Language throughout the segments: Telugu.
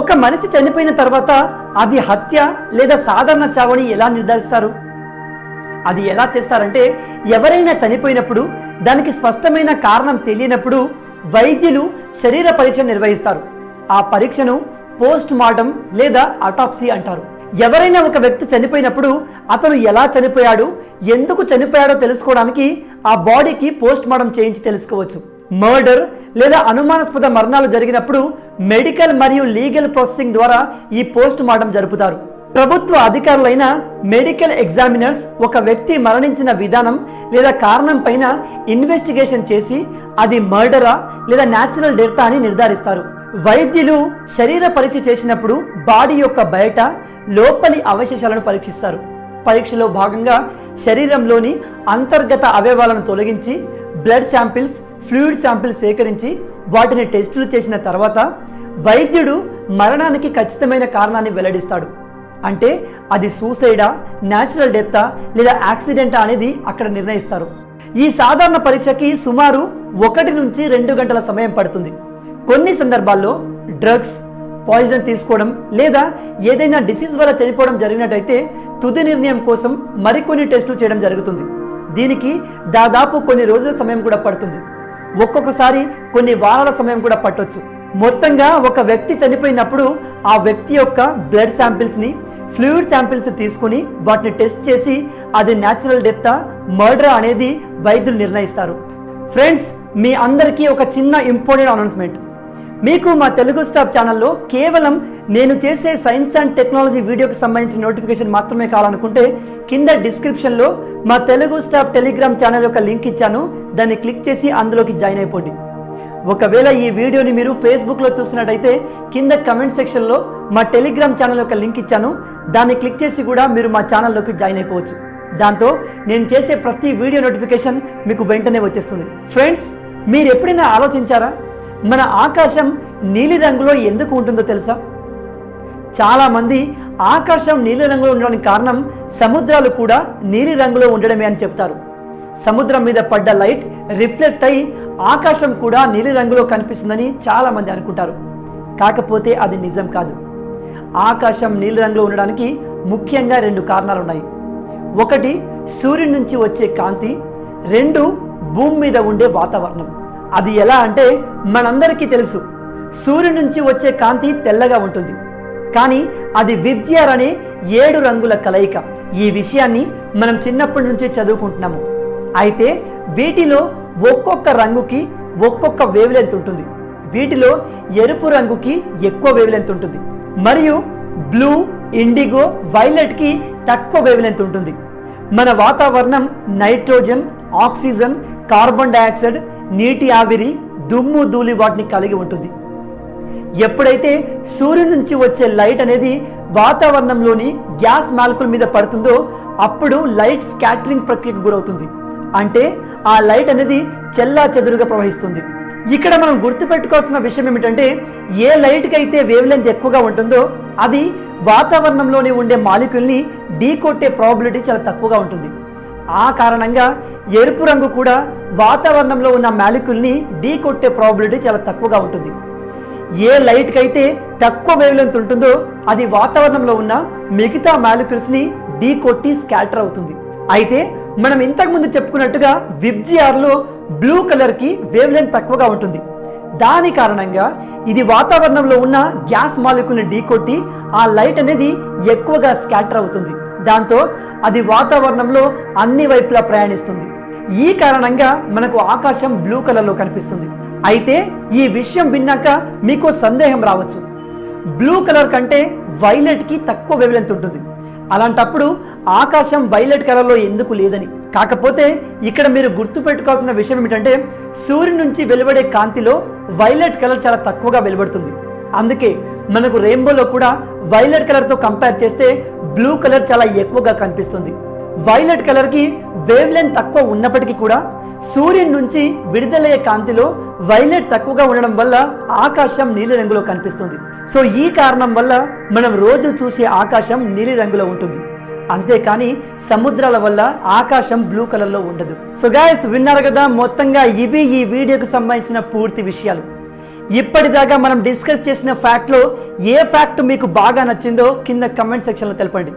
ఒక మనిషి చనిపోయిన తర్వాత అది హత్య లేదా సాధారణ చావని ఎలా నిర్ధారిస్తారు? అది ఎలా చేస్తారంటే ఎవరైనా చనిపోయినప్పుడు దానికి స్పష్టమైన కారణం తెలియనప్పుడు వైద్యులు శరీర పరీక్ష నిర్వహిస్తారు. ఆ పరీక్షను పోస్ట్ మార్టం లేదా అటాప్సీ అంటారు. ఎవరైనా ఒక వ్యక్తి చనిపోయినప్పుడు అతను ఎలా చనిపోయాడు ఎందుకు చనిపోయాడో తెలుసుకోవడానికి ఆ బాడీకి పోస్ట్ మార్టం చేయించి తెలుసుకోవచ్చు. మర్డర్ లేదా అనుమానాస్పద మరణాలు జరిగినప్పుడు మెడికల్ మరియు లీగల్ ప్రాసెసింగ్ ద్వారా ఈ పోస్ట్ మార్టం జరుపుతారు. ప్రభుత్వ అధికారులైన మెడికల్ ఎగ్జామినర్స్ ఒక వ్యక్తి మరణించిన విధానం లేదా కారణం పైన ఇన్వెస్టిగేషన్ చేసి అది మర్డరా లేదా న్యాచురల్ డెత్తా అని నిర్ధారిస్తారు. వైద్యులు శరీర పరీక్ష చేసినప్పుడు బాడీ యొక్క బయట లోపలి అవశేషాలను పరీక్షిస్తారు. పరీక్షలో భాగంగా శరీరంలోని అంతర్గత అవయవాలను తొలగించి బ్లడ్ శాంపిల్స్ ఫ్లూయిడ్ శాంపిల్స్ సేకరించి వాటిని టెస్టులు చేసిన తర్వాత వైద్యుడు మరణానికి ఖచ్చితమైన కారణాన్ని వెల్లడిస్తాడు. అంటే అది సూసైడా న్యాచురల్ డెత్తా లేదా యాక్సిడెంటా అనేది అక్కడ నిర్ణయిస్తారు. ఈ సాధారణ పరీక్షకి సుమారు ఒకటి నుంచి రెండు గంటల సమయం పడుతుంది. కొన్ని సందర్భాల్లో డ్రగ్స్ పాయిజన్ తీసుకోవడం లేదా ఏదైనా డిసీజ్ వల్ల చనిపోవడం జరిగినట్టయితే తుది నిర్ణయం కోసం మరికొన్ని టెస్టులు చేయడం జరుగుతుంది. దీనికి దాదాపు కొన్ని రోజుల సమయం కూడా పడుతుంది. ఒక్కొక్కసారి కొన్ని వారాల సమయం కూడా పట్టొచ్చు. మొత్తంగా ఒక వ్యక్తి చనిపోయినప్పుడు ఆ వ్యక్తి యొక్క బ్లడ్ శాంపిల్స్ని ఫ్లూయిడ్ శాంపిల్స్ తీసుకుని వాటిని టెస్ట్ చేసి అది న్యాచురల్ డెత్తా మర్డర్ అనేది వైద్యులు నిర్ణయిస్తారు. ఫ్రెండ్స్ మీ అందరికీ ఒక చిన్న ఇంపార్టెంట్ అనౌన్స్మెంట్. మీకు మా తెలుగు స్టాప్ ఛానల్లో కేవలం నేను చేసే సైన్స్ అండ్ టెక్నాలజీ వీడియోకి సంబంధించిన నోటిఫికేషన్ మాత్రమే కావాలనుకుంటే కింద డిస్క్రిప్షన్లో మా తెలుగు స్టాప్ టెలిగ్రామ్ ఛానల్ యొక్క లింక్ ఇచ్చాను. దాన్ని క్లిక్ చేసి అందులోకి జాయిన్ అయిపోండి. ఒకవేళ ఈ వీడియోని మీరు ఫేస్బుక్లో చూసినట్టయితే కింద కమెంట్ సెక్షన్లో మా టెలిగ్రామ్ ఛానల్ యొక్క లింక్ ఇచ్చాను. దాన్ని క్లిక్ చేసి కూడా మీరు మా ఛానల్లోకి జాయిన్ అయిపోవచ్చు. దాంతో నేను చేసే ప్రతి వీడియో నోటిఫికేషన్ మీకు వెంటనే వచ్చేస్తుంది. ఫ్రెండ్స్ మీరు ఎప్పుడైనా ఆలోచించారా? మన ఆకాశం నీలి రంగులో ఎందుకు ఉంటుందో తెలుసా? చాలామంది ఆకాశం నీలి రంగులో ఉండడానికి కారణం సముద్రాలు కూడా నీలి రంగులో ఉండడమే అని చెప్తారు. సముద్రం మీద పడ్డ లైట్ రిఫ్లెక్ట్ అయి ఆకాశం కూడా నీలి రంగులో కనిపిస్తుందని చాలామంది అనుకుంటారు. కాకపోతే అది నిజం కాదు. ఆకాశం నీలి రంగులో ఉండడానికి ముఖ్యంగా రెండు కారణాలు ఉన్నాయి ఒకటి సూర్యుడి నుంచి వచ్చే కాంతి రెండు భూమి మీద ఉండే వాతావరణం. అది ఎలా అంటే మనందరికీ తెలుసు సూర్యుడి నుంచి వచ్చే కాంతి తెల్లగా ఉంటుంది. కానీ అది విబ్జిఆర్ అనే ఏడు రంగుల కలయిక. ఈ విషయాన్ని మనం చిన్నప్పటి నుంచి చదువుకుంటున్నాము. అయితే వీటిలో ఒక్కొక్క రంగుకి ఒక్కొక్క వేవ్లెంత్ ఉంటుంది. వీటిలో ఎరుపు రంగుకి ఎక్కువ వేవ్లెంత్ ఉంటుంది. మరియు బ్లూ ఇండిగో వైలెట్కి తక్కువ వేవ్లెంత్ ఉంటుంది. మన వాతావరణం నైట్రోజన్ ఆక్సిజన్ కార్బన్ డయాక్సైడ్ నీటి ఆవిరి దుమ్ము ధూళి వాటిని కలిగి ఉంటుంది. ఎప్పుడైతే సూర్యుడి నుంచి వచ్చే లైట్ అనేది వాతావరణంలోని గ్యాస్ మాలకుల మీద పడుతుందో అప్పుడు లైట్ స్కాటరింగ్ ప్రక్రియకు గురవుతుంది. అంటే ఆ లైట్ అనేది చెల్లా చెదురుగా ప్రవహిస్తుంది. ఇక్కడ మనం గుర్తుపెట్టుకోవాల్సిన విషయం ఏమిటంటే ఏ లైట్కి అయితే వేవ్ లెంత్ ఎక్కువగా ఉంటుందో అది వాతావరణంలోనే ఉండే మాలిక్యూల్ని ఢీ కొట్టే ప్రాబిలిటీ చాలా తక్కువగా ఉంటుంది. ఆ కారణంగా ఎరుపు రంగు కూడా వాతావరణంలో ఉన్న మాలిక్యూల్ని ఢీ కొట్టే ప్రాబిలిటీ చాలా తక్కువగా ఉంటుంది. ఏ లైట్కి అయితే తక్కువ వేవ్లెంత్ ఉంటుందో అది వాతావరణంలో ఉన్న మిగతా మాలిక్యూల్స్ని ఢీ కొట్టి స్కాటర్ అవుతుంది. అయితే మనం ఇంతకుముందు చెప్పుకున్నట్టుగా విబ్జిఆర్లో బ్లూ కలర్కి వేవ్ లెంత్ తక్కువగా ఉంటుంది. దాని కారణంగా ఇది వాతావరణంలో ఉన్న గ్యాస్ మాలిక్యూల్ని ఢీకొట్టి ఆ లైట్ అనేది ఎక్కువగా స్కాటర్ అవుతుంది. దాంతో అది వాతావరణంలో అన్ని వైపులా ప్రయాణిస్తుంది. ఈ కారణంగా మనకు ఆకాశం బ్లూ కలర్లో కనిపిస్తుంది. అయితే ఈ విషయం విన్నాక మీకు సందేహం రావచ్చు. బ్లూ కలర్ కంటే వైలెట్కి తక్కువ వేవ్లెంత్ ఉంటుంది. అలాంటప్పుడు ఆకాశం వైలెట్ కలర్లో ఎందుకు లేదని. కాకపోతే ఇక్కడ మీరు గుర్తుపెట్టుకోవాల్సిన విషయం ఏమిటంటే సూర్యుని నుంచి వెలువడే కాంతిలో వైలెట్ కలర్ చాలా తక్కువగా వెలువడుతుంది. అందుకే మనకు రెయిన్బోలో కూడా వైలెట్ కలర్తో కంపేర్ చేస్తే బ్లూ కలర్ చాలా ఎక్కువగా కనిపిస్తుంది. వైలెట్ కలర్కి వేవ్ లెంత్ తక్కువ ఉన్నప్పటికీ కూడా సూర్యుని నుంచి విడుదలయ్యే కాంతిలో వైలెట్ తక్కువగా ఉండడం వల్ల ఆకాశం నీలి రంగులో కనిపిస్తుంది. సో ఈ కారణం వల్ల మనం రోజు చూసే ఆకాశం నీలి రంగులో ఉంటుంది. అంతేకాని సముద్రాల వల్ల ఆకాశం బ్లూ కలర్లో ఉండదు. సో గాయస్ విన్నారు కదా మొత్తంగా ఇవి ఈ వీడియోకి సంబంధించిన పూర్తి విషయాలు. ఇప్పటిదాకా మనం డిస్కస్ చేసిన ఫ్యాక్ట్లో ఏ ఫ్యాక్ట్ మీకు బాగా నచ్చిందో కింద కమెంట్ సెక్షన్లో తెలపండి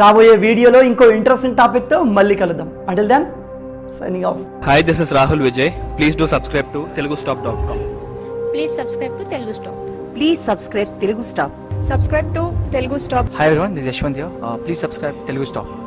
రాబోయే వీడియోలో ఇంకో ఇంట్రెస్టింగ్ టాపిక్తో మళ్ళీ కలుద్దాం until then signing off Hi, this is Rahul Vijay. Please do subscribe to telugustop.com. Please subscribe to Telugu Stop please subscribe Telugu Stop subscribe to Telugu Stop this is Yashwant here. Uh, please subscribe Telugu Stop.